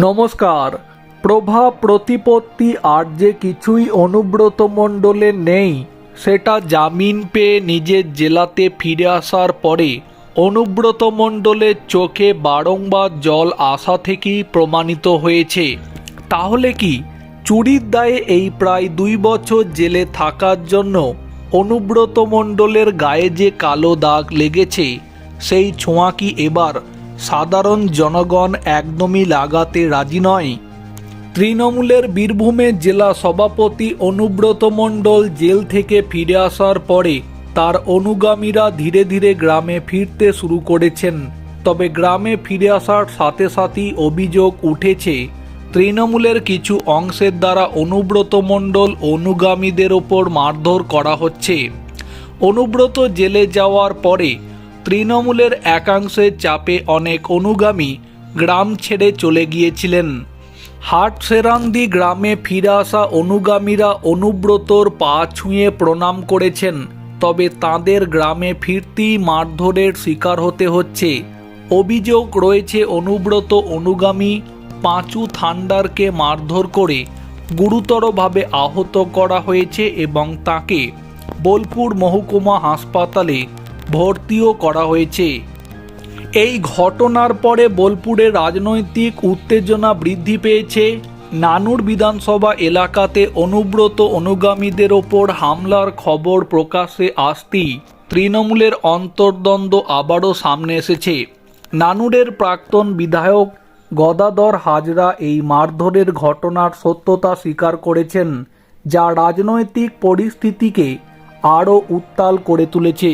নমস্কার। প্রভা প্রতিপত্তি আর যে কিছুই অনুব্রত মণ্ডলের নেই, সেটা জামিন পেয়ে নিজের জেলাতে ফিরে আসার পরে অনুব্রত মণ্ডলের চোখে বারংবার জল আসা থেকেই প্রমাণিত হয়েছে। তাহলে কি চুরির দায়ে এই প্রায় দুই বছর জেলে থাকার জন্য অনুব্রত মণ্ডলের গায়ে যে কালো দাগ লেগেছে, সেই ছোঁয়া কি এবার সাধারণ জনগণ একদমই লাগাতে রাজি নয়। তৃণমূলের বীরভূমের জেলা সভাপতি অনুব্রত মণ্ডল জেল থেকে ফিরে আসার পরে তার অনুগামীরা ধীরে ধীরে গ্রামে ফিরতে শুরু করেছেন। তবে গ্রামে ফিরে আসার সাথে সাথেই অভিযোগ উঠেছে, তৃণমূলের কিছু অংশের দ্বারা অনুব্রত মণ্ডল অনুগামীদের ওপর মারধর করা হচ্ছে। অনুব্রত জেলে যাওয়ার পরে তৃণমূলের একাংশের চাপে অনেক অনুগামী গ্রাম ছেড়ে চলে গিয়েছিলেন। হাট সেরান্দি গ্রামে ফিরে আসা অনুগামীরা অনুব্রতর পা ছুঁয়ে প্রণাম করেছেন, তবে তাদের গ্রামে ফিরতেই মারধরের শিকার হতে হচ্ছে। অভিযোগ রয়েছে, অনুব্রত অনুগামী পাঁচু থান্ডারকে মারধর করে গুরুতরভাবে আহত করা হয়েছে এবং তাকে বোলপুর মহকুমা হাসপাতালে ভর্তিও করা হয়েছে। এই ঘটনার পরে বোলপুরে রাজনৈতিক উত্তেজনা বৃদ্ধি পেয়েছে। নানুর বিধানসভা এলাকাতে অনুব্রত অনুগামীদের ওপর হামলার খবর প্রকাশে আসতেই তৃণমূলের অন্তর্দ্বন্দ্ব আবারও সামনে এসেছে। নানুরের প্রাক্তন বিধায়ক গদাধর হাজরা এই মারধরের ঘটনার সত্যতা স্বীকার করেছেন, যা রাজনৈতিক পরিস্থিতিকে আরও উত্তাল করে তুলেছে।